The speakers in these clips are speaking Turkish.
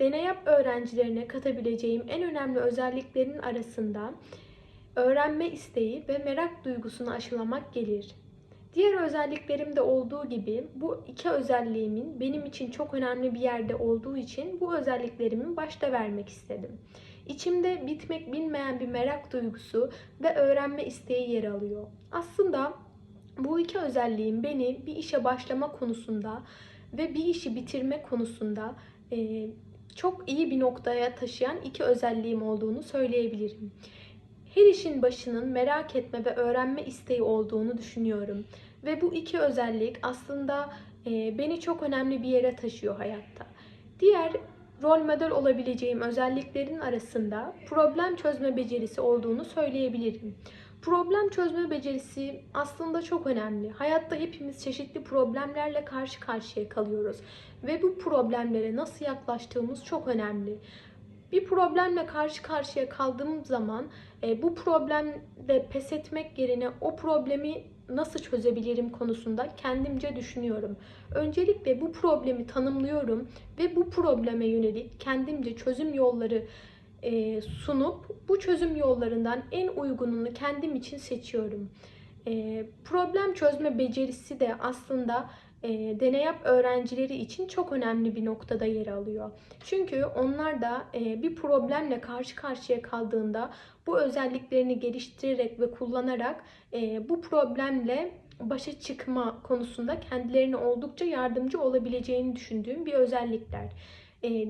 Deney yap öğrencilerine katabileceğim en önemli özelliklerin arasında öğrenme isteği ve merak duygusunu aşılamak gelir. Diğer özelliklerimde olduğu gibi bu iki özelliğimin benim için çok önemli bir yerde olduğu için bu özelliklerimi başta vermek istedim. İçimde bitmek bilmeyen bir merak duygusu ve öğrenme isteği yer alıyor. Aslında bu iki özelliğin beni bir işe başlama konusunda ve bir işi bitirme konusunda çok iyi bir noktaya taşıyan iki özelliğim olduğunu söyleyebilirim. Her işin başının merak etme ve öğrenme isteği olduğunu düşünüyorum. Ve bu iki özellik aslında e, beni çok önemli bir yere taşıyor hayatta. Diğer rol model olabileceğim özelliklerin arasında problem çözme becerisi olduğunu söyleyebilirim. Problem çözme becerisi aslında çok önemli. Hayatta hepimiz çeşitli problemlerle karşı karşıya kalıyoruz ve bu problemlere nasıl yaklaştığımız çok önemli. Bir problemle karşı karşıya kaldığım zaman e, bu problemde pes etmek yerine o problemi nasıl çözebilirim konusunda kendimce düşünüyorum. Öncelikle bu problemi tanımlıyorum ve bu probleme yönelik kendimce çözüm yolları e, sunup bu çözüm yollarından en uygununu kendim için seçiyorum. E, problem çözme becerisi de aslında e, deney yap öğrencileri için çok önemli bir noktada yer alıyor. Çünkü onlar da e, bir problemle karşı karşıya kaldığında bu özelliklerini geliştirerek ve kullanarak bu problemle başa çıkma konusunda kendilerine oldukça yardımcı olabileceğini düşündüğüm bir özellikler.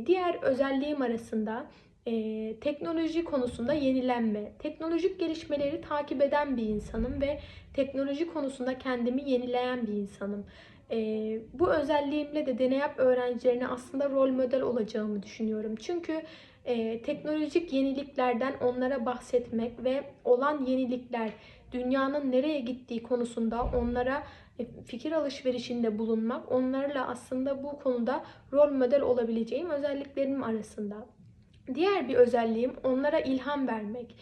Diğer özelliğim arasında e, teknoloji konusunda yenilenme, teknolojik gelişmeleri takip eden bir insanım ve teknoloji konusunda kendimi yenileyen bir insanım. E, bu özelliğimle de deney yap öğrencilerine aslında rol model olacağımı düşünüyorum. Çünkü e, teknolojik yeniliklerden onlara bahsetmek ve olan yenilikler, dünyanın nereye gittiği konusunda onlara e, fikir alışverişinde bulunmak, onlarla aslında bu konuda rol model olabileceğim özelliklerim arasında. Diğer bir özelliğim onlara ilham vermek.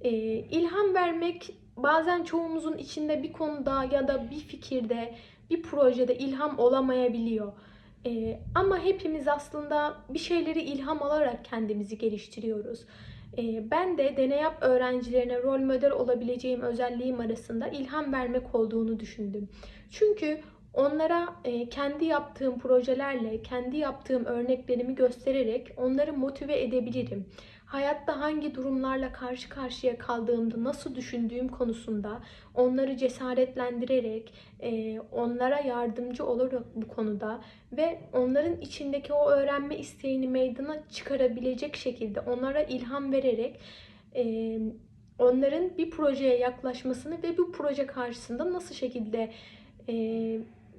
Ee, ilham vermek bazen çoğumuzun içinde bir konuda ya da bir fikirde, bir projede ilham olamayabiliyor. Ee, ama hepimiz aslında bir şeyleri ilham alarak kendimizi geliştiriyoruz. Ee, ben de deney yap öğrencilerine rol model olabileceğim özelliğim arasında ilham vermek olduğunu düşündüm. Çünkü Onlara e, kendi yaptığım projelerle, kendi yaptığım örneklerimi göstererek onları motive edebilirim. Hayatta hangi durumlarla karşı karşıya kaldığımda nasıl düşündüğüm konusunda onları cesaretlendirerek, e, onlara yardımcı olurum bu konuda ve onların içindeki o öğrenme isteğini meydana çıkarabilecek şekilde onlara ilham vererek e, onların bir projeye yaklaşmasını ve bu proje karşısında nasıl şekilde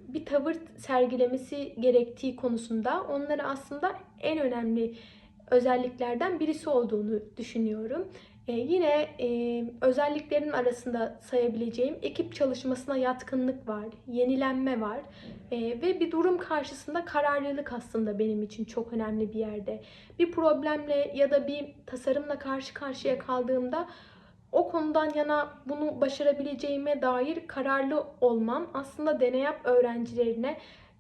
bir tavır sergilemesi gerektiği konusunda onlara aslında en önemli özelliklerden birisi olduğunu düşünüyorum. Ee, yine e, özelliklerin arasında sayabileceğim ekip çalışmasına yatkınlık var, yenilenme var e, ve bir durum karşısında kararlılık aslında benim için çok önemli bir yerde. Bir problemle ya da bir tasarımla karşı karşıya kaldığımda o konudan yana bunu başarabileceğime dair kararlı olmam aslında deney yap öğrencilerine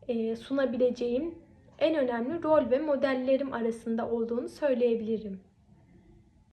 e, sunabileceğim en önemli rol ve modellerim arasında olduğunu söyleyebilirim.